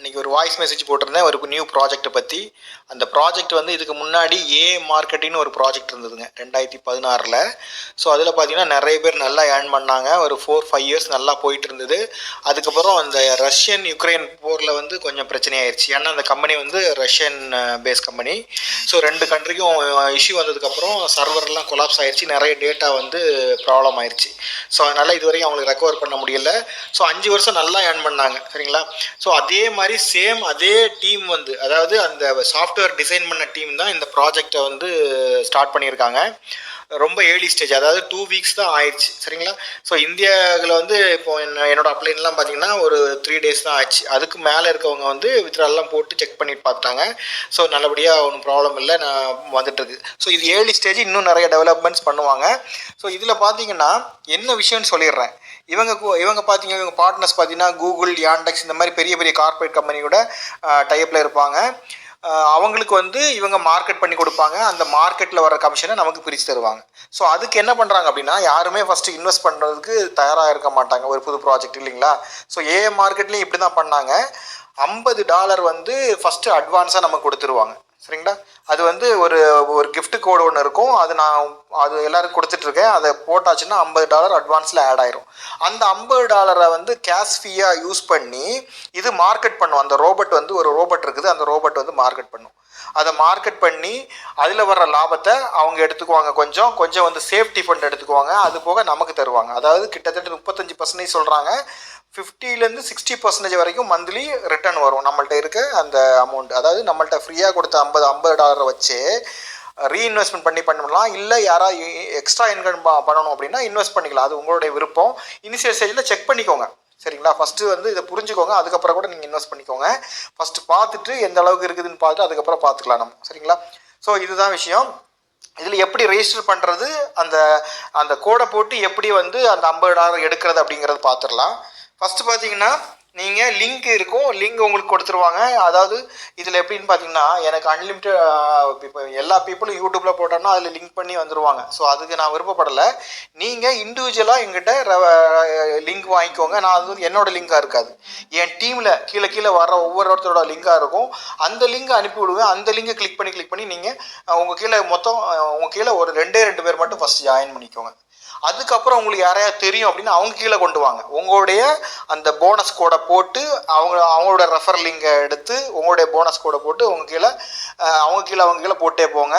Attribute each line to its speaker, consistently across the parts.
Speaker 1: இன்றைக்கி ஒரு voice message போட்டிருந்தேன் ஒரு நியூ ப்ராஜெக்ட்டை பற்றி அந்த ப்ராஜெக்ட் வந்து இதுக்கு முன்னாடி ஏ மார்க்கெட்டிங்னு ஒரு ப்ராஜெக்ட் இருந்ததுங்க ரெண்டாயிரத்தி பதினாறில். ஸோ அதில் பார்த்தீங்கன்னா நிறைய பேர் நல்லா ஏர்ன் பண்ணாங்க. ஒரு ஃபோர் ஃபைவ் இயர்ஸ் நல்லா போயிட்டு இருந்தது. அதுக்கப்புறம் அந்த ரஷ்யன் யுக்ரைன் போரில் வந்து கொஞ்சம் பிரச்சனையாயிருச்சு. ஏன்னா அந்த கம்பெனி வந்து ரஷ்யன் பேஸ் கம்பெனி ஸோ ரெண்டு கண்ட்ரிக்கும் இஷ்யூ uh, வந்ததுக்கப்புறம் சர்வர்லாம் கொலாப்ஸ் ஆயிடுச்சு நிறைய டேட்டா வந்து ப்ராப்ளம் ஆயிடுச்சு ஸோ அதனால் இதுவரைக்கும் அவங்களுக்கு ரெக்கவர் பண்ண முடியல. ஸோ அஞ்சு வருஷம் நல்லா ஏர்ன் பண்ணாங்க. சரிங்களா? ஸோ அதே மாதிரி சேம் அதே டீம் வந்து அதாவது அந்த சாஃப்ட்வேர் டிசைன் பண்ண டீம் தான் இந்த ப்ராஜெக்டை வந்து ஸ்டார்ட் பண்ணியிருக்காங்க. ரொம்ப ஏர்லி ஸ்டேஜ் அதாவது டூ வீக்ஸ் தான் ஆயிடுச்சு சரிங்களா? ஸோ இந்தியாவில் வந்து இப்போ என்ன என்னோட அப்ளைன்லாம் பார்த்தீங்கன்னா ஒரு த்ரீ டேஸ் தான் ஆச்சு. அதுக்கு மேலே இருக்கவங்க வந்து வித்ராலாம் போட்டு செக் பண்ணிட்டு பார்த்துட்டாங்க ஸோ நல்லபடியாக ஒன்றும் ப்ராப்ளம் இல்லை நான் வந்துட்டுருக்கு. ஸோ இது ஏர்லி ஸ்டேஜ் இன்னும் நிறைய டெவலப்மெண்ட்ஸ் பண்ணுவாங்க. ஸோ இதில் பார்த்தீங்கன்னா என்ன விஷயம்னு சொல்லிடுறேன். இவங்க இவங்க பார்த்தீங்க இவங்க பார்ட்னர்ஸ் பார்த்தீங்கன்னா கூகுள் யாண்டெக்ஸ் இந்த மாதிரி பெரிய பெரிய கார்ப்பரேட் கம்பெனியோட டைப்பில் இருப்பாங்க. அவங்களுக்கு வந்து இவங்க மார்க்கெட் பண்ணி கொடுப்பாங்க. அந்த மார்க்கெட்டில் வர கமிஷனை நமக்கு பிரித்து தருவாங்க. ஸோ அதுக்கு என்ன பண்ணுறாங்க அப்படின்னா யாருமே ஃபஸ்ட்டு இன்வெஸ்ட் பண்ணுறதுக்கு தயாராக இருக்க மாட்டாங்க. ஒரு புது ப்ராஜெக்ட் இல்லைங்களா? ஸோ ஏ மார்க்கெட்லேயும் இப்படி தான் பண்ணாங்க. ஐம்பது டாலர் வந்து ஃபஸ்ட்டு அட்வான்ஸாக நமக்கு கொடுத்துருவாங்க. சரிங்களா? அது வந்து ஒரு ஒரு கிஃப்ட் கோடு ஒன்று இருக்கும். அது நான் அது எல்லாருக்கும் கொடுத்துட்ருக்கேன். அதை போட்டாச்சுன்னா ஐம்பது டாலர் அட்வான்ஸில் ஆட் ஆயிரும். அந்த ஐம்பது டாலரை வந்து கேஷ் ஃபீயாக யூஸ் பண்ணி இது மார்க்கெட் பண்ணும். அந்த ரோபோட் வந்து ஒரு ரோபோட் இருக்குது. அந்த ரோபோட் வந்து மார்க்கெட் பண்ணும். அதை மார்க்கெட் பண்ணி அதில் வர்ற லாபத்தை அவங்க எடுத்துக்குவாங்க கொஞ்சம். கொஞ்சம் வந்து சேஃப்டி ஃபண்ட் எடுத்துக்குவாங்க. அது போக நமக்கு தருவாங்க. அதாவது கிட்டத்தட்ட முப்பத்தஞ்சு பர்சன்டேஜ் சொல்கிறாங்க ஃபிஃப்டிலேருந்து சிக்ஸ்டி பர்சன்டேஜ் வரைக்கும் மந்த்லி ரிட்டர்ன் வரும். நம்மள்ட்ட இருக்க அந்த அமௌண்ட் அதாவது நம்மள்ட்ட ஃப்ரீயாக கொடுத்த ஐம்பது ஐம்பது டாலரை வச்சு ரீஇன்வெஸ்ட்மெண்ட் பண்ணி பண்ணலாம். இல்லை யாராவது எக்ஸ்ட்ரா இன்கம் பண்ணணும் அப்படின்னா இன்வெஸ்ட் பண்ணிக்கலாம். அது உங்களுடைய விருப்பம். இனிஷியல் ஸ்டேஜில் செக் பண்ணிக்கோங்க. சரிங்களா? ஃபஸ்ட்டு வந்து இதை புரிஞ்சுக்கோங்க. அதுக்கப்புறம் கூட நீங்கள் இன்வெஸ்ட் பண்ணிக்கோங்க. ஃபஸ்ட்டு பார்த்துட்டு எந்த அளவுக்கு இருக்குதுன்னு பார்த்துட்டு அதுக்கப்புறம் பார்த்துக்கலாம் நம்ம. சரிங்களா? ஸோ இதுதான் விஷயம். இதில் எப்படி ரெஜிஸ்டர் பண்ணுறது அந்த அந்த கோடை போட்டு எப்படி வந்து அந்த ஐம்பது டாலர் எடுக்கிறது அப்படிங்கிறத பார்த்துடலாம். ஃபஸ்ட்டு பார்த்தீங்கன்னா நீங்கள் லிங்க் இருக்கும் லிங்க் உங்களுக்கு கொடுத்துருவாங்க. அதாவது இதில் எப்படின்னு பார்த்தீங்கன்னா எனக்கு அன்லிமிட்டட் இப்போ எல்லா பீப்புளும் யூடியூப்பில் போட்டோம்னா அதில் லிங்க் பண்ணி வந்துடுவாங்க ஸோ அதுக்கு நான் விருப்பப்படலை. நீங்கள் இண்டிவிஜுவலாக எங்கிட்ட லிங்க் வாங்கிக்கோங்க. நான் அது வந்து என்னோடய லிங்காக இருக்காது. என் டீமில் கீழே கீழே வர ஒவ்வொருத்தரோட லிங்காக இருக்கும். அந்த லிங்கை அனுப்பி விடுவேன் அந்த லிங்கை கிளிக் பண்ணி கிளிக் பண்ணி நீங்கள் உங்கள் கீழே மொத்தம் உங்கள் கீழே ஒரு ரெண்டே ரெண்டு பேர் மட்டும் ஃபஸ்ட் ஜாயின் பண்ணிக்கோங்க. அதுக்கப்புறம் உங்களுக்கு யாரையாவது தெரியும் அப்படின்னு அவங்க கீழே கொண்டு வாங்க. உங்களுடைய அந்த போனஸ் கோடை போட்டு அவங்க அவங்களோட ரெஃபர் லிங்கை எடுத்து உங்களுடைய போனஸ் கோடை போட்டு உங்க கீழே அவங்க கீழே அவங்க கீழே போட்டே போங்க.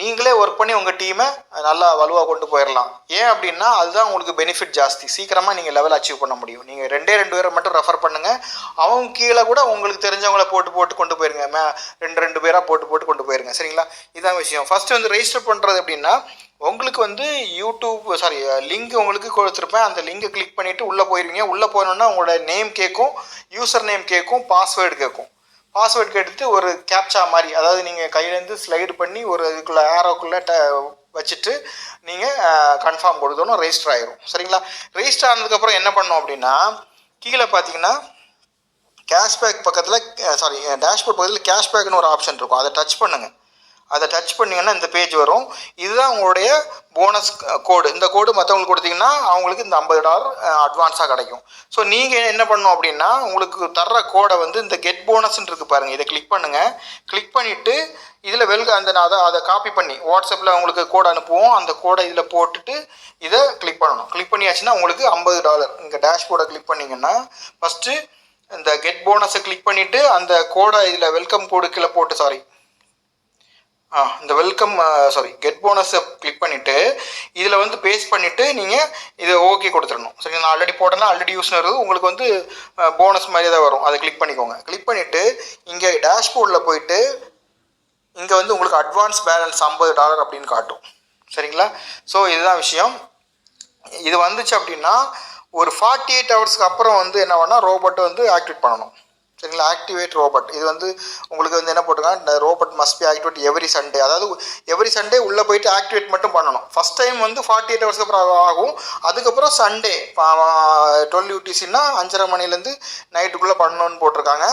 Speaker 1: நீங்களே ஒர்க் பண்ணி உங்கள் டீமை நல்லா வலுவாக கொண்டு போயிடலாம் ஏன் அப்படின்னா அதுதான் உங்களுக்கு பெனிஃபிட் ஜாஸ்தி. சீக்கிரமாக நீங்கள் லெவல் அச்சீவ் பண்ண முடியும். நீங்கள் ரெண்டே ரெண்டு பேரை மட்டும் ரெஃபர் பண்ணுங்கள் அவங்க கீழே கூட உங்களுக்கு தெரிஞ்சவங்கள போட்டு போட்டு கொண்டு போயிருங்க. மே ரெண்டு ரெண்டு பேராக போட்டு போட்டு கொண்டு போயிருங்க. சரிங்களா? இதான் விஷயம். ஃபஸ்ட்டு வந்து ரெஜிஸ்டர் பண்ணுறது அப்படின்னா உங்களுக்கு வந்து யூடியூப் சாரி லிங்க் உங்களுக்கு கொடுத்துருப்பேன். அந்த லிங்கை கிளிக் பண்ணிவிட்டு உள்ளே போயிருவீங்க. உள்ளே போனோன்னா உங்களோட நேம் கேட்கும் யூசர் நேம் கேட்கும் பாஸ்வேர்டு கேட்கும் பாஸ்வேர்டு கேட்டுட்டு ஒரு கேப்சா மாதிரி அதாவது நீங்கள் கையிலேருந்து ஸ்லைடு பண்ணி ஒரு இதுக்குள்ளே ஏரோக்குள்ளே ட வச்சுட்டு நீங்கள் கன்ஃபார்ம் கொடுத்தோன்னு ரெஜிஸ்டர் ஆயிரும். சரிங்களா? ரெஜிஸ்டர் ஆனதுக்கப்புறம் என்ன பண்ணோம் அப்படின்னா கீழே பார்த்தீங்கன்னா கேஷ்பேக் பக்கத்தில் சாரி டேஷ்போர்ட் பக்கத்தில் கேஷ்பேக்னு ஒரு ஆப்ஷன் இருக்கும். அதை டச் பண்ணுங்கள் அதை டச் பண்ணிங்கன்னா இந்த பேஜ் வரும். இதுதான் உங்களுடைய போனஸ் கோடு இந்த கோடு மற்றவங்களுக்கு கொடுத்தீங்கன்னா அவங்களுக்கு இந்த ஐம்பது டாலர் அட்வான்ஸாக கிடைக்கும். ஸோ நீங்கள் என்ன பண்ணணும் அப்படின்னா உங்களுக்கு தர்ற கோடை வந்து இந்த கெட் போனஸ்ன்னு இருக்குது பாருங்கள் இதை கிளிக் பண்ணுங்கள் கிளிக் பண்ணிவிட்டு இதில் வெல்க அந்த நான் அதை அதை காப்பி பண்ணி வாட்ஸ்அப்பில் உங்களுக்கு கோடு அனுப்புவோம். அந்த கோடை இதில் போட்டுட்டு இதை கிளிக் பண்ணணும். கிளிக் பண்ணியாச்சுன்னா உங்களுக்கு ஐம்பது டாலர் இங்கே டேஷ்போர்டை கிளிக் பண்ணிங்கன்னா ஃபஸ்ட்டு இந்த கெட் போனஸை கிளிக் பண்ணிவிட்டு அந்த கோடை இதில் வெல்கம் கோடு கீழே போட்டு சாரி ஆ இந்த வெல்கம் சாரி கெட் போனஸை கிளிக் பண்ணிவிட்டு இதில் வந்து பேஸ்ட் பண்ணிவிட்டு நீங்கள் இதை ஓகே கொடுத்துடணும். சரி நான் ஆல்ரெடி போட்டேன்னா ஆல்ரெடி யூஸ் இருக்குது உங்களுக்கு வந்து போனஸ் மாதிரி தான் வரும். அதை கிளிக் பண்ணிக்கோங்க. கிளிக் பண்ணிவிட்டு இங்கே டேஷ்போர்டில் போயிட்டு இங்கே வந்து உங்களுக்கு அட்வான்ஸ் பேலன்ஸ் ஐம்பது டாலர் அப்படின்னு காட்டும். சரிங்களா? ஸோ இதுதான் விஷயம். இது வந்துச்சு அப்படின்னா ஒரு ஃபார்ட்டி எயிட் ஹவர்ஸ்க்கு அப்புறம் வந்து என்ன பண்ணால் ரோபோட்டை வந்து ஆக்டிவேட் பண்ணணும். சரிங்களா? ஆக்டிவேட் ரோபோட் இது வந்து உங்களுக்கு வந்து என்ன போட்டிருக்காங்க இந்த robot must be activate every Sunday அதாவது எவ்ரி சண்டே உள்ளே போயிட்டு ஆக்டிவேட் மட்டும் பண்ணணும். ஃபஸ்ட் டைம் வந்து ஃபார்ட்டி எயிட் ஹவர்ஸ்க்கு அப்புறம் ஆகும். அதுக்கப்புறம் சண்டே டுவெல் யூடிசின்னா அஞ்சரை மணிலேருந்து நைட்டுக்குள்ளே பண்ணணும்னு போட்டிருக்காங்க.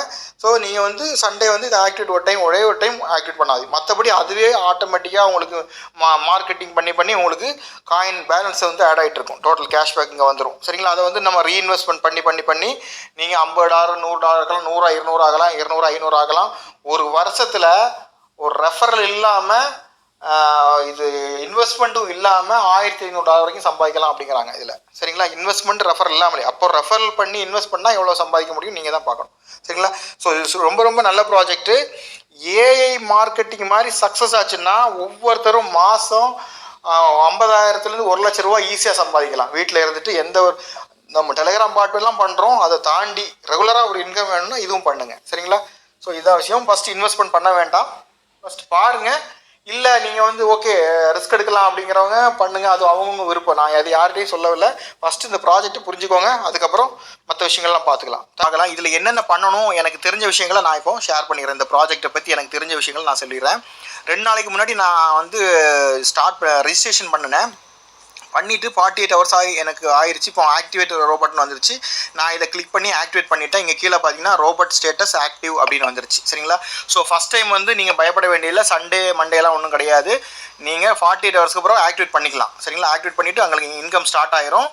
Speaker 1: ஸோ நீங்கள் வந்து சண்டே வந்து இதை ஆக்டிவேட் ஒரு டைம் ஒரே ஒரு டைம் ஆக்டிவேட் பண்ணாது மற்றபடி அதுவே ஆட்டோமேட்டிக்காக உங்களுக்கு மா மார்க்கெட்டிங் பண்ணி பண்ணி உங்களுக்கு காயின் பேலன்ஸ் வந்து ஆட் ஆகிட்டு இருக்கும். டோட்டல் கேஷ்பேக் இங்கே வந்துடும் சரிங்களா? அதை வந்து நம்ம ரீஇன்வெஸ்ட்மெண்ட் பண்ணி பண்ணி பண்ணி நீங்கள் ஐம்பது டாலர் நூறு டாலர் நூறு இருநூறு ஆகலாம் இருநூறு ஐநூறு ஆகலாம். ஒரு வருஷத்தில் ஒரு ரெஃபரல் இல்லாமல் இது இன்வெஸ்ட்மெண்ட்டும் இல்லாமல் ஆயிரத்தி ஐநூறு டாலர் வரைக்கும் சம்பாதிக்கலாம் அப்படிங்கிறாங்க இதில். சரிங்களா? இன்வெஸ்ட்மெண்ட் ரெஃபர் இல்லாமலே. அப்போ ரெஃபரல் பண்ணி இன்வெஸ்ட் பண்ணால் எவ்வளோ சம்பாதிக்க முடியும் நீங்கள் தான் பார்க்கணும். சரிங்களா? ஸோ இது ரொம்ப ரொம்ப நல்ல ப்ராஜெக்ட்டு ஏஐ மார்க்கெட்டிங் மாதிரி சக்ஸஸ் ஆச்சுன்னா ஒவ்வொருத்தரும் மாதம் ஐம்பதாயிரத்துலேருந்து ஒரு லட்ச ரூபா ஈஸியாக சம்பாதிக்கலாம். வீட்டில் இருந்துட்டு எந்த ஒரு நம்ம டெலிகிராம் பாட்வேலாம் பண்ணுறோம் அதை தாண்டி ரெகுலராக ஒரு இன்கம் வேணும்னா இதுவும் பண்ணுங்கள் சரிங்களா? ஸோ இதான் விஷயம். ஃபஸ்ட்டு இன்வெஸ்ட்மெண்ட் பண்ண வேண்டாம். ஃபஸ்ட் பாருங்கள் இல்லை நீங்கள் வந்து ஓகே ரிஸ்க் எடுக்கலாம் அப்படிங்கிறவங்க பண்ணுங்கள் அது அவங்கவுங்க விருப்பம். நான் அது யார்கிட்டையும் சொல்லவில்லை. ஃபஸ்ட்டு இந்த ப்ராஜெக்ட் புரிஞ்சுக்கோங்க. அதுக்கப்புறம் மற்ற விஷயங்கள்லாம் பார்த்துக்கலாம். பார்க்கலாம். இதில் என்னென்ன பண்ணணும்? எனக்கு தெரிஞ்ச விஷயங்களை நான் இப்போ ஷேர் பண்ணிக்கிறேன். இந்த ப்ராஜெக்ட்டை பற்றி எனக்கு தெரிஞ்ச விஷயங்கள் நான் சொல்லிடுறேன். ரெண்டு நாளைக்கு முன்னாடி நான் வந்து ஸ்டார்ட் ரெஜிஸ்ட்ரேஷன் பண்ணினேன். பண்ணிவிட்டு ஃபார்ட்டி எயிட் ஹவர்ஸ் ஆகி எனக்கு ஆயிடுச்சு இப்போ ஆக்டிவேட் ரோபோட்னு வந்துருச்சு. நான் இதை கிளிக் பண்ணி ஆக்டிவேட் பண்ணிவிட்டேன் இங்கே கீழே பார்த்தீங்கன்னா ரோபோட் ஸ்டேட்டஸ் ஆக்டிவ் அப்படின்னு வந்துருச்சு. சரிங்களா? ஸோ ஃபஸ்ட் டைம் வந்து நீங்கள் பயப்பட வேண்டியதில்லை. சண்டே மண்டேலாம் ஒன்றும் கிடையாது. நீங்கள் ஃபார்ட்டி எயிட் ஹவர்ஸ்க்கு அப்புறம் ஆக்டிவேட் பண்ணிக்கலாம். சரிங்களா? ஆக்டிவேட் பண்ணிவிட்டு உங்களுக்கு இன்கம் ஸ்டார்ட் ஆயிரும்.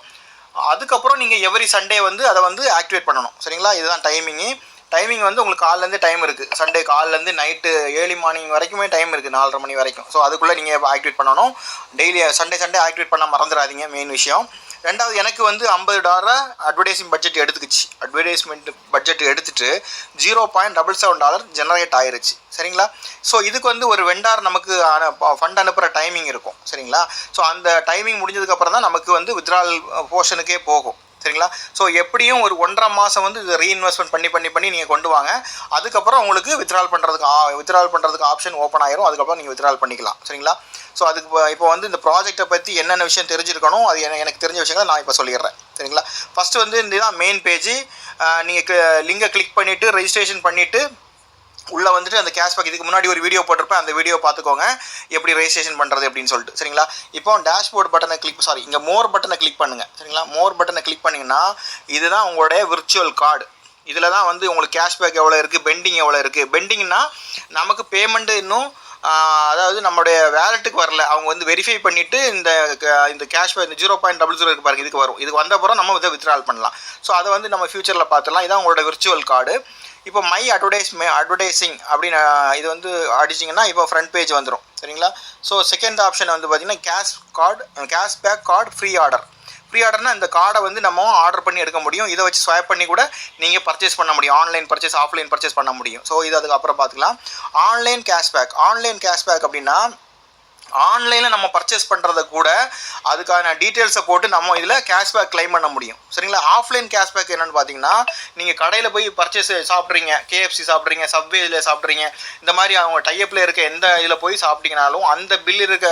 Speaker 1: அதுக்கப்புறம் நீங்கள் எவ்ரி சண்டே வந்து அதை வந்து ஆக்டிவேட் பண்ணணும். சரிங்களா? இதுதான் டைமிங்கு டைமிங் வந்து உங்களுக்கு காலிலேருந்து டைம் இருக்குது சண்டே காலிலேருந்து நைட்டு ஏர்லி மார்னிங் வரைக்குமே டைம் இருக்குது நாலரை மணி வரைக்கும். ஸோ அதுக்குள்ளே நீங்கள் ஆக்டிவேட் பண்ணணும். டெய்லி சண்டே சண்டே ஆக்டிவேட் பண்ண மறந்துடாதீங்க மெயின் விஷயம். ரெண்டாவது எனக்கு வந்து ஐம்பது டாலரை அட்வர்டைஸிங் பட்ஜெட் எடுத்துக்கிச்சு. அட்வர்டைஸ்மெண்ட் பட்ஜெட் எடுத்துட்டு zero point double seven dollar generate ஆயிருச்சு. சரிங்களா? ஸோ இதுக்கு வந்து ஒரு வெண்டார் நமக்கு ஃபண்ட் அனுப்புகிற டைமிங் இருக்கும். சரிங்களா? ஸோ அந்த டைமிங் முடிஞ்சதுக்கப்புறம் தான் நமக்கு வந்து வித்ரால் போர்ஷனுக்கே போகும். சரிங்களா? ஸோ எப்படியும் ஒரு ஒன்றரை மாதம் வந்து இது ரீஇன்வெஸ்ட்மெண்ட் பண்ணி பண்ணி பண்ணி நீங்கள் கொண்டு வாங்க. அதுக்கப்புறம் உங்களுக்கு வித்ட்ரால் பண்ணுறதுக்கு வித்ட்ரால் பண்ணுறதுக்கு ஆப்ஷன் ஓப்பன் ஆயிரும். அதுக்கப்புறம் நீங்கள் வித்ட்ரால் பண்ணிக்கலாம். சரிங்களா? ஸோ அதுக்கு இப்போ வந்து இந்த ப்ராஜெக்ட்டை பற்றி என்னென்ன விஷயம் தெரிஞ்சிருக்கணும் அது எனக்கு தெரிஞ்ச விஷயங்களை நான் இப்போ சொல்லிடுறேன். சரிங்களா? ஃபஸ்ட்டு வந்து இதுதான் மெயின் பேஜ் நீங்கள் லிங்கை கிளிக் பண்ணிவிட்டு ரெஜிஸ்ட்ரேஷன் பண்ணிவிட்டு உள்ளே வந்துட்டு அந்த கேஷ்பேக் இதுக்கு முன்னாடி ஒரு வீடியோ போட்டிருப்பேன். அந்த வீடியோ பார்த்துக்கோங்க. எப்படி ரெஜிஸ்ட்ரேஷன் பண்ணுறது அப்படின்னு சொல்லிட்டு. சரிங்களா? இப்போ டேஷ்போர்ட் பட்டனை கிளிக் சாரி இங்கே மோர் பட்டனை கிளிக் பண்ணுங்கள் சரிங்களா? மோர் பட்டனை கிளிக் பண்ணிங்கன்னா இதுதான் உங்களுடைய விர்ச்சுவல் கார்டு இதில் தான் வந்து உங்களுக்கு கேஷ்பேக் எவ்வளோ இருக்குது பெண்டிங் எவ்வளோ இருக்குது பெண்டிங்னா நமக்கு பேமெண்ட்டு இன்னும் அதாவது நம்மளுடைய வேலெட்டுக்கு வரல. அவங்க வந்து வெரிஃபை பண்ணிவிட்டு இந்த இந்த கேஷ் இந்த ஜீரோ பாயிண்ட் டபுள் ஜீரோ இருக்கு பாருங்க இதுக்கு வரும். இதுக்கு வந்த அப்புறம் நம்ம இதை வித்ட்ரால் பண்ணலாம். ஸோ அதை வந்து நம்ம ஃபியூச்சரில் பார்த்துலாம் இதான் உங்களோட விர்ச்சுவல் கார்டு இப்போ மை அட்வர்டைஸ்மே அட்வர்டைஸிங் அப்படின்னு இது வந்து அடிச்சிங்கன்னா இப்போ ஃப்ரண்ட் பேஜ் வந்துடும் சரிங்களா? ஸோ செகண்ட் ஆப்ஷன் வந்து பார்த்தீங்கன்னா cash card cash back card free order free ஆர்டர்னா இந்த கார்டை வந்து நம்ம ஆர்டர் பண்ணி எடுக்க முடியும். இதை வச்சு ஸ்வைப் பண்ணி கூட நீங்கள் பர்ச்சேஸ் பண்ண முடியும். ஆன்லைன் பர்ச்சேஸ் ஆஃப்லைன் பர்ச்சேஸ் பண்ண முடியும். ஸோ இது அதுக்கப்புறம் பார்த்துக்கலாம். ஆன்லைன் கேஷ்பேக் ஆன்லைன் கேஷ்பேக் அப்படின்னா ஆன்லைனில் நம்ம பர்ச்சேஸ் பண்ணுறத கூட அதுக்கான டீட்டெயில்ஸை போட்டு நம்ம இதில் கேஷ்பேக் கிளைம் பண்ண முடியும். சரிங்களா? ஆஃப்லைன் கேஷ்பேக் என்னென்னு பார்த்தீங்கன்னா நீங்கள் கடையில் போய் பர்ச்சேஸ் சாப்பிட்றீங்க கேஎஃப்சி சாப்பிட்றீங்க சப்வேயில் சாப்பிட்றீங்க இந்த மாதிரி அவங்க டைப்பில் இருக்க எந்த இதில் போய் சாப்பிட்டீங்கனாலும் அந்த பில் இருக்க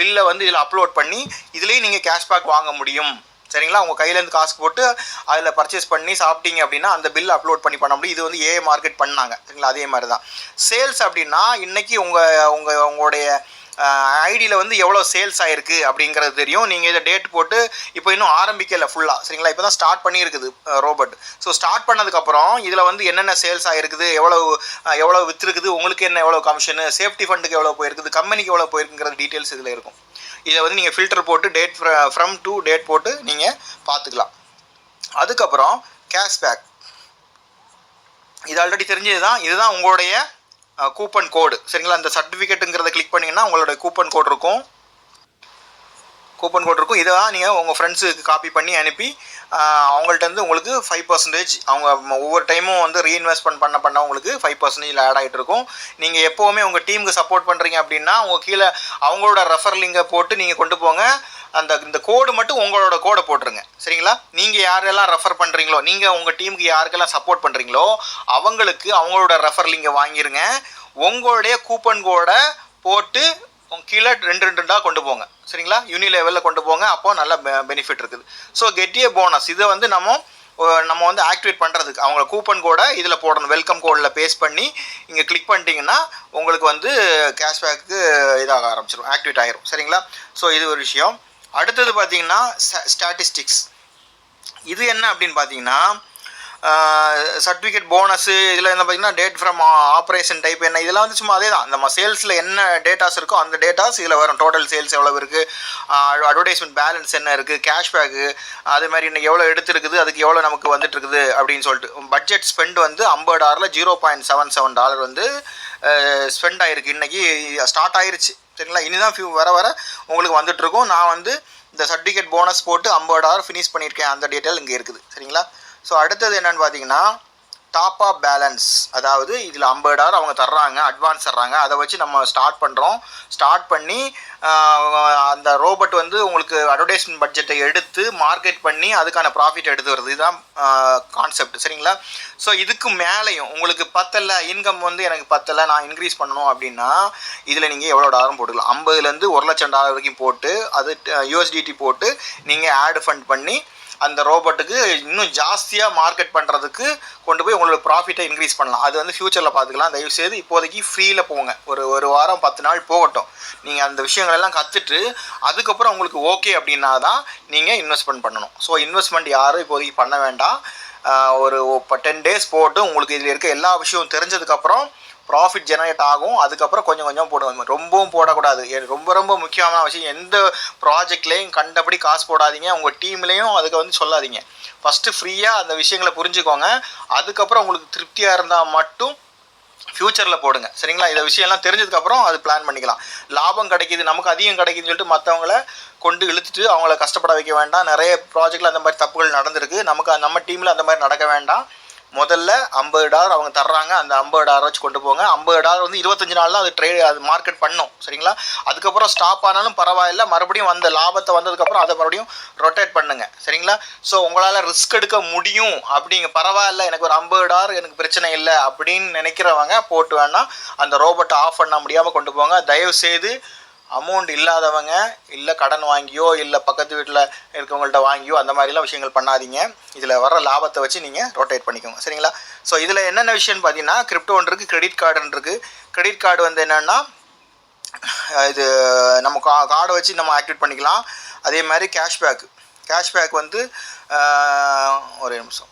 Speaker 1: பில்லை வந்து இதில் அப்லோட் பண்ணி இதுலேயும் நீங்கள் கேஷ்பேக் வாங்க முடியும். சரிங்களா? உங்கள் கையிலேருந்து காசு போட்டு அதில் பர்ச்சேஸ் பண்ணி சாப்பிட்டீங்க அப்படின்னா அந்த பில் அப்லோட் பண்ணி பண்ண முடியும். இது வந்து ஏ மார்க்கெட் பண்ணாங்க. சரிங்களா? அதே மாதிரி தான் சேல்ஸ் அப்படின்னா இன்றைக்கி உங்கள் உங்கள் உங்களுடைய ஐடியில் வந்து எவ்வளோ சேல்ஸ் ஆயிருக்கு அப்படிங்கிறது தெரியும். நீங்கள் இதை டேட் போட்டு இப்போ இன்னும் ஆரம்பிக்கலை ஃபுல்லாக சரிங்களா? இப்போ தான் ஸ்டார்ட் பண்ணியிருக்குது ரோபோட் ஸோ ஸ்டார்ட் பண்ணதுக்கப்புறம் இதில் வந்து என்னென்ன சேல்ஸ் ஆயிருக்குது எவ்வளோ எவ்வளோ விற்றுருக்குது உங்களுக்கு என்ன எவ்வளோ கமிஷனு சேஃப்டி ஃபண்டுக்கு எவ்வளோ போயிருக்குது கம்பெனிக்கு எவ்வளோ போயிருக்குங்கிற டீட்டெயில்ஸ் இதில் இருக்கும். இதை வந்து நீங்கள் ஃபில்டர் போட்டு டேட் ஃப்ரம் டு டேட் போட்டு நீங்கள் பார்த்துக்கலாம் அதுக்கப்புறம் கேஷ்பேக் இது ஆல்ரெடி தெரிஞ்சது தான் இதுதான் உங்களுடைய கூப்பன் கோடு சரிங்களா? அந்த சர்டிஃபிகேட்டுங்கிறத கிளிக் பண்ணிங்கன்னா உங்களோட கூப்பன் கோட் இருக்கும். கூப்பன் கோட் இருக்கும் இதை தான் நீங்கள் உங்கள் ஃப்ரெண்ட்ஸுக்கு காப்பி பண்ணி அனுப்பி அவங்கள்ட்ட இருந்து உங்களுக்கு ஃபைவ் பர்சன்டேஜ் அவங்க ஒவ்வொரு டைமும் வந்து ரீஇன்வெஸ்ட்மெண்ட் பண்ண பண்ண உங்களுக்கு ஃபைவ் பர்சன்டேஜ் ஆட் ஆகிட்டு இருக்கும். நீங்கள் எப்போவுமே உங்கள் டீமுக்கு சப்போர்ட் பண்ணுறீங்க அப்படின்னா உங்கள் கீழே அவங்களோட ரெஃபர் லிங்கை போட்டு நீங்கள் கொண்டு போங்க. அந்த இந்த கோடு மட்டும் உங்களோட கோடை போட்டுருங்க. சரிங்களா? நீங்கள் யாரெல்லாம் ரெஃபர் பண்ணுறீங்களோ நீங்கள் உங்கள் டீமுக்கு யாருக்கெல்லாம் சப்போர்ட் பண்ணுறீங்களோ அவங்களுக்கு அவங்களோட ரெஃபர் லிங்கை வாங்கிருங்க. உங்களுடைய கூப்பன் கோடை போட்டு கீழே ரெண்டு ரெண்டு ரெண்டாக கொண்டு போங்க. சரிங்களா? யூனி லெவலில் கொண்டு போங்க. அப்போ நல்ல பெனிஃபிட் இருக்குது. ஸோ கெட்டிய போனஸ் இதை வந்து நம்ம நம்ம வந்து ஆக்டிவேட் பண்ணுறதுக்கு அவங்க கூப்பன் கோடை இதில் போடணும். வெல்கம் கோடில் பேஸ்ட் பண்ணி இங்கே கிளிக் பண்ணிட்டீங்கன்னா உங்களுக்கு வந்து கேஷ்பேக்கு இதாக ஆரம்பிச்சிடும் ஆக்டிவேட் ஆகிரும் சரிங்களா? ஸோ இது ஒரு விஷயம். அடுத்தது பார்த்தீங்கன்னா ஸ்டாட்டிஸ்டிக்ஸ் இது என்ன அப்படின்னு பார்த்தீங்கன்னா சர்டிஃபிகேட் போனஸு இதில் என்ன பார்த்தீங்கன்னா டேட் ஃப்ரம் ஆப்ரேஷன் டைப் என்ன இதெல்லாம் வந்து சும்மா அதே தான் நம்ம சேல்ஸில் என்ன டேட்டாஸ் இருக்கோ அந்த டேட்டாஸ் இதில் வரும். டோட்டல் சேல்ஸ் எவ்வளோ இருக்குது அட்வர்டைஸ்மெண்ட் பேலன்ஸ் என்ன இருக்குது கேஷ்பேக்கு அதே மாதிரி இன்னைக்கு எவ்வளோ எடுத்துருக்குது? அதுக்கு எவ்வளோ நமக்கு வந்துட்டு இருக்குது அப்படின்னு சொல்லிட்டு. பட்ஜெட் ஸ்பெண்ட் வந்து ஐம்பது டாலரில் zero point seven seven dollar வந்து ஸ்பெண்ட் ஆகிருக்கு இன்றைக்கி ஸ்டார்ட் ஆயிருச்சு. சரிங்களா? இனிதான் ஃபியூ வர வர உங்களுக்கு வந்துட்டுருக்கோம். நான் வந்து இந்த சர்டிஃபிகேட் போனஸ் போட்டு ஐம்பது டாலர் ஃபினிஷ் பண்ணியிருக்கேன். அந்த டீட்டெயில் இங்கே இருக்குது. சரிங்களா? ஸோ அடுத்தது என்னன்னு பார்த்தீங்கன்னா டாப் ஆஃப் பேலன்ஸ் அதாவது இதில் ஐம்பது டாலர் அவங்க தர்றாங்க அட்வான்ஸ் தர்றாங்க. அதை வச்சு நம்ம ஸ்டார்ட் பண்ணுறோம் ஸ்டார்ட் பண்ணி அந்த ரோபோட் வந்து உங்களுக்கு அட்வர்டைஸ்மெண்ட் பட்ஜெட்டை எடுத்து மார்க்கெட் பண்ணி அதுக்கான ப்ராஃபிட் எடுத்து வருது. இதுதான் கான்செப்ட் சரிங்களா? ஸோ இதுக்கு மேலேயும் உங்களுக்கு பத்தல இன்கம் வந்து எனக்கு பத்தல நான் இன்க்ரீஸ் பண்ணணும் அப்படின்னா இதில் நீங்கள் எவ்வளோ டாலரும் போட்டுக்கலாம். ஐம்பதுலேருந்து ஒரு லட்சம் டாலர் வரைக்கும் போட்டு அது யூஎஸ்டிடி போட்டு நீங்கள் ஆட் ஃபண்ட் பண்ணி அந்த ரோபோட்டுக்கு இன்னும் ஜாஸ்தியாக மார்க்கெட் பண்ணுறதுக்கு கொண்டு போய் உங்களோட ப்ராஃபிட்டை இன்க்ரீஸ் பண்ணலாம். அது வந்து ஃப்யூச்சரில் பார்த்துக்கலாம். தயவு செய்து இப்போதைக்கு ஃப்ரீயில் போங்க. ஒரு ஒரு வாரம் பத்து நாள் போகட்டும். நீங்கள் அந்த விஷயங்களெல்லாம் கற்றுட்டு அதுக்கப்புறம் உங்களுக்கு ஓகே அப்படின்னா தான் நீங்கள் இன்வெஸ்ட்மெண்ட் பண்ணணும். ஸோ இன்வெஸ்ட்மெண்ட் யாரும் இப்போதைக்கு பண்ண வேண்டாம். ஒரு இப்போ டென் டேஸ் போட்டு உங்களுக்கு இதில் இருக்க எல்லா விஷயமும் தெரிஞ்சதுக்கப்புறம் ப்ராஃபிட் ஜெனரேட் ஆகும். அதுக்கப்புறம் கொஞ்சம் கொஞ்சம் போடுவாங்க ரொம்பவும் போடக்கூடாது. ரொம்ப ரொம்ப முக்கியமான விஷயம் எந்த ப்ராஜெக்ட்லேயும் கண்டபடி காசு போடாதீங்க. உங்கள் டீம்லேயும் அதுக்கு வந்து சொல்லாதீங்க. ஃபஸ்ட்டு ஃப்ரீயாக அந்த விஷயங்களை புரிஞ்சுக்கோங்க. அதுக்கப்புறம் உங்களுக்கு திருப்தியாக இருந்தால் மட்டும் ஃப்யூச்சரில் போடுங்க. சரிங்களா? இதை விஷயம்லாம் தெரிஞ்சதுக்கப்புறம் அது பிளான் பண்ணிக்கலாம். லாபம் கிடைக்குது நமக்கு அதிகம் கிடைக்குதுன்னு சொல்லிட்டு மற்றவங்கள கொண்டு இழுத்துட்டு அவங்கள கஷ்டப்பட வைக்க வேண்டாம். நிறைய ப்ராஜெக்டில் அந்த மாதிரி தப்புகள் நடந்திருக்கு. நமக்கு நம்ம டீமில் அந்த மாதிரி நடக்க வேண்டாம். முதல்ல ஐம்பது டாலர் அவங்க தர்றாங்க. அந்த ஐம்பது டாலர் வச்சு கொண்டு போங்க. ஐம்பது டாலர் வந்து இருபத்தஞ்சு நாள் தான் அது ட்ரேட் அது மார்க்கெட் பண்ணும். சரிங்களா? அதுக்கப்புறம் ஸ்டாப் ஆனாலும் பரவாயில்ல. மறுபடியும் வந்த லாபத்தை வந்ததுக்கப்புறம் அதை மறுபடியும் ரொட்டேட் பண்ணுங்க. சரிங்களா? ஸோ உங்களால் ரிஸ்க் எடுக்க முடியும். அப்படிங்க பரவாயில்ல. எனக்கு ஒரு ஐம்பது டாலர் எனக்கு பிரச்சனை இல்லை அப்படின்னு நினைக்கிறவங்க போட்டு வேணால் அந்த ரோபோட்டை ஆஃப் பண்ண முடியாமல் கொண்டு போங்க. தயவு செய்து அமௌண்ட் இல்லாதவங்க இல்லை கடன் வாங்கியோ இல்லை பக்கத்து வீட்டில் இருக்கவங்கள்ட்ட வாங்கியோ அந்த மாதிரிலாம் விஷயங்கள் பண்ணாதீங்க. இதில் வர லாபத்தை வச்சு நீங்கள் ரொட்டேட் பண்ணிக்கோங்க. சரிங்களா? ஸோ இதில் என்னென்ன விஷயம்னு பார்த்தீங்கன்னா கிரிப்டோன் இருக்குது கிரெடிட் கார்டுன்னு இருக்குது கிரெடிட் கார்டு வந்து என்னென்னா இது நம்ம கா கார்டை வச்சு நம்ம ஆக்டிவேட் பண்ணிக்கலாம். அதே மாதிரி கேஷ்பேக் கேஷ்பேக் வந்து ஒரே நிமிஷம்.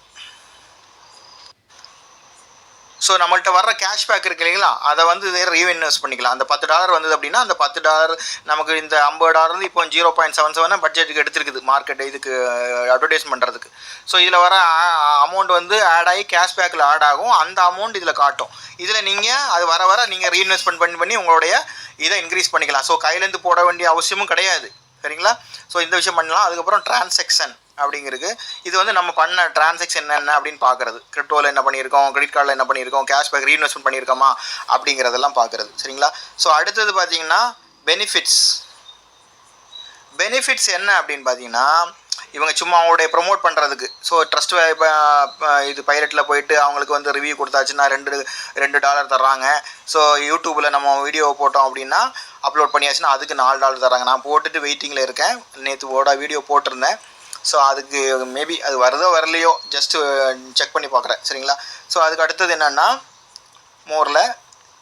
Speaker 1: ஸோ நம்மள்ட்ட வர்ற கேஷ்பேக் இருக்கு இல்லைங்களா? அதை வந்து ரீஇன்வெஸ்ட் பண்ணிக்கலாம். அந்த பத்து டாலர் வந்தது அப்படின்னா அந்த பத்து டாலர் நமக்கு இந்த ஐம்பது டாலர் uh, uh, வந்து இப்போ ஜீரோ பாயிண்ட் செவன் செவன் பட்ஜெட்டுக்கு எடுத்துருக்குது மார்க்கெட் இதுக்கு அட்வர்டைஸ் பண்ணுறதுக்கு ஸோ இதில் வர அமௌண்ட் வந்து ஆட் ஆகி கேஷ்பேக்கில் ஆட் ஆகும். அந்த அமௌண்ட் இதில் காட்டும். இதில் நீங்கள் அது வர வர நீங்கள் ரீஇன்வெஸ்ட்மெண்ட் பண்ணி பண்ணி உங்களுடைய இதை இன்க்ரீஸ் பண்ணிக்கலாம். ஸோ கையிலேருந்து போட வேண்டிய அவசியமும் கிடையாது. சரிங்களா? ஸோ இந்த விஷயம் பண்ணலாம். அதுக்கப்புறம் டிரான்சாக்ஷன் அப்படிங்கிறது. இது வந்து நம்ம பண்ண டிரான்சாக்ஷன் என்ன அப்படின்னு பார்க்குறது. கிரிப்டோவில் என்ன பண்ணியிருக்கோம்? கிரெடிட் கார்டில் என்ன பண்ணியிருக்கோம்? கேஷ்பேக் ரீஇன்வெஸ்ட்மெண்ட் பண்ணியிருக்கோமா? அப்படிங்கிறதெல்லாம் பார்க்குறது. சரிங்களா? ஸோ அடுத்தது பார்த்தீங்கன்னா பெனிஃபிட்ஸ் பெனிஃபிட்ஸ் என்ன அப்படின்னு பார்த்தீங்கன்னா இவங்க சும்மா அவங்களுடைய ப்ரொமோட் பண்ணுறதுக்கு ஸோ ட்ரஸ்ட் இது பைலட்டில் போயிட்டு அவங்களுக்கு வந்து ரிவ்யூ கொடுத்தாச்சுன்னா ரெண்டு ரெண்டு டாலர் தர்றாங்க. ஸோ யூடியூப்பில் நம்ம வீடியோ போட்டோம் அப்படின்னா அப்லோட் பண்ணியாச்சுன்னா அதுக்கு நாலு டாலர் தராங்க நான் போட்டுட்டு வெயிட்டிங்கில் இருக்கேன். நேற்று ஓட வீடியோ போட்டிருந்தேன். ஸோ அதுக்கு மேபி அது வருதோ வரலையோ ஜஸ்ட்டு செக் uh, பண்ணி பார்க்குறேன். சரிங்களா? ஸோ அதுக்கு அடுத்தது என்னென்னா மோரில்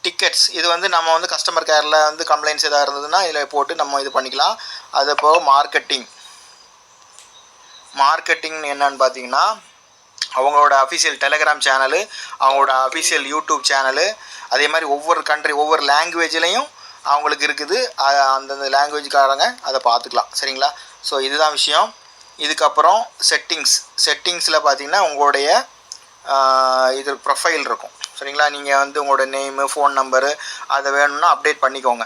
Speaker 1: டிக்கெட்ஸ் இது வந்து நம்ம வந்து கஸ்டமர் கேரில் வந்து கம்ப்ளைண்ட்ஸ் எதாக இருந்ததுன்னா இதில் போட்டு நம்ம இது பண்ணிக்கலாம். அது போக மார்க்கெட்டிங் மார்க்கெட்டிங் என்னன்னு பார்த்தீங்கன்னா அவங்களோட அஃபிஷியல் டெலகிராம் சேனலு அவங்களோட அஃபிஷியல் யூடியூப் சேனலு அதே மாதிரி ஒவ்வொரு கண்ட்ரி ஒவ்வொரு லாங்குவேஜ்லேயும் அவங்களுக்கு இருக்குது. அந்தந்த லாங்குவேஜ்காரங்க அதை பார்த்துக்கலாம். சரிங்களா? ஸோ இதுதான் விஷயம். இதுக்கப்புறம் செட்டிங்ஸ் செட்டிங்ஸில் பார்த்தீங்கன்னா உங்களுடைய இது ப்ரொஃபைல் இருக்கும். சரிங்களா? நீங்கள் வந்து உங்களோட நேமு ஃபோன் நம்பரு அதை வேணும்னா அப்டேட் பண்ணிக்கோங்க.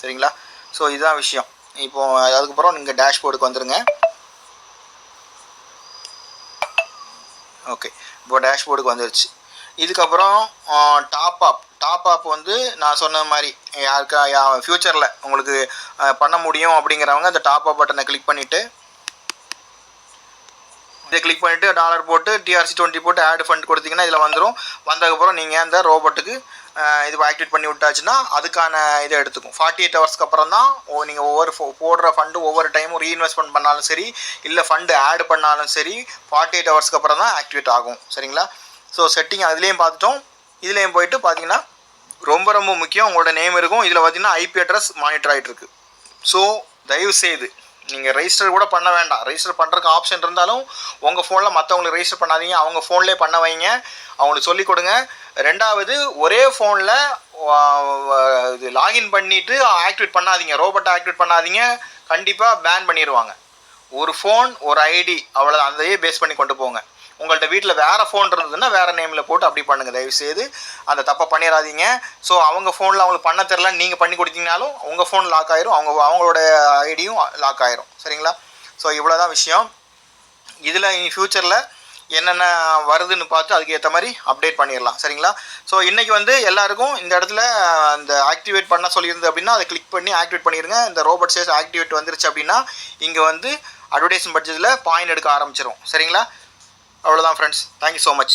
Speaker 1: சரிங்களா? ஸோ இதுதான் விஷயம். இப்போ அதுக்கப்புறம் நீங்கள் டேஷ்போர்டுக்கு வந்துடுங்க ஓகே இப்போ டேஷ்போர்டுக்கு வந்துருச்சு. இதுக்கப்புறம் டாப் அப் டாப் அப் வந்து நான் சொன்ன மாதிரி யாருக்கா யா ஃப்யூச்சரில் உங்களுக்கு பண்ண முடியும் அப்படிங்கிறவங்க அந்த டாப் அப் பட்டனை கிளிக் பண்ணிவிட்டு இதை கிளிக் பண்ணிவிட்டு டாலர் போட்டு டிஆர்சி டுவெண்ட்டி போட்டு ஆட் ஃபண்ட் கொடுத்தீங்கன்னா இதில் வந்துடும் வந்ததுக்கப்புறம் நீங்கள் அந்த ரோபோட்டுக்கு இது ஆக்டிவேட் பண்ணி விட்டாச்சுன்னா அதுக்கான இதை எடுத்துக்கும். ஃபார்ட்டி எயிட் ஹவர்ஸ்க்கு அப்புறம் தான் ஓ நீங்கள் ஒவ்வொரு ஃபோ- போடுற ஃபண்டு ஒவ்வொரு டைமும் ரீஇன்வெஸ்ட்மெண்ட் பண்ணாலும் சரி இல்லை ஃபண்டு ஆட் பண்ணாலும் சரி ஃபார்ட்டி எயிட் ஹவர்ஸ்க்கு அப்புறம் தான் ஆக்டிவேட் ஆகும். சரிங்களா? ஸோ செட்டிங் அதுலேயும் பார்த்துட்டோம். இதுலேயும் போயிட்டு பார்த்தீங்கன்னா ரொம்ப ரொம்ப முக்கியம். உங்களோட நேம் இருக்கும். இதில் பார்த்தீங்கன்னா ஐபி அட்ரஸ் மானிட்டர் ஆகிட்டு இருக்கு ஸோ தயவு செய்து நீங்கள் ரெஜிஸ்டர் கூட பண்ண வேண்டாம். ரெஜிஸ்டர் பண்ணுறதுக்கு ஆப்ஷன் இருந்தாலும் உங்கள் ஃபோனில் மற்றவங்களுக்கு ரெஜிஸ்டர் பண்ணாதீங்க. அவங்க ஃபோன்லேயே பண்ண வைங்க. அவங்களுக்கு சொல்லிக் கொடுங்க. ரெண்டாவது ஒரே ஃபோனில் இது லாகின் பண்ணிவிட்டு ஆக்டிவேட் பண்ணாதீங்க. ரோபோட்டை ஆக்டிவேட் பண்ணாதீங்க. கண்டிப்பாக பேன் பண்ணிடுவாங்க ஒரு ஃபோன் ஒரு ஐடி அவ்வளோ அதையே பேஸ் பண்ணி கொண்டு போங்க. உங்கள்கிட்ட வீட்டில் வேறு ஃபோன் இருந்ததுன்னா வேறு நேமில் போட்டு அப்படி பண்ணுங்கள் தயவு செய்து அந்த தப்பை பண்ணிடாதீங்க ஸோ அவங்க ஃபோனில் அவங்களுக்கு பண்ண தெரில நீங்கள் பண்ணி கொடுத்தீங்கனாலும் உங்கள் ஃபோன் லாக் ஆயிரும். அவங்க அவங்களோட ஐடியும் லாக் ஆயிரும். சரிங்களா? ஸோ இவ்வளோ தான் விஷயம். இதில் இனி ஃப்யூச்சரில் என்னென்ன வருதுன்னு பார்த்து அதுக்கு ஏற்ற மாதிரி அப்டேட் பண்ணிடலாம் சரிங்களா? ஸோ இன்றைக்கி வந்து எல்லாருக்கும் இந்த இடத்துல அந்த ஆக்டிவேட் பண்ண சொல்லியிருந்து அப்படின்னா அதை கிளிக் பண்ணி ஆக்டிவேட் பண்ணிடுங்க இந்த ரோபோட் சேஸ் ஆக்டிவேட் வந்துருச்சு அப்படின்னா இங்கே வந்து அட்வர்டைஸ்மெண்ட் பட்ஜெட்டில் பாயிண்ட் எடுக்க ஆரம்பிச்சிடும் சரிங்களா? அவ்வளோதான் ஃப்ரெண்ட்ஸ் தேங்க்யூ ஸோ மச்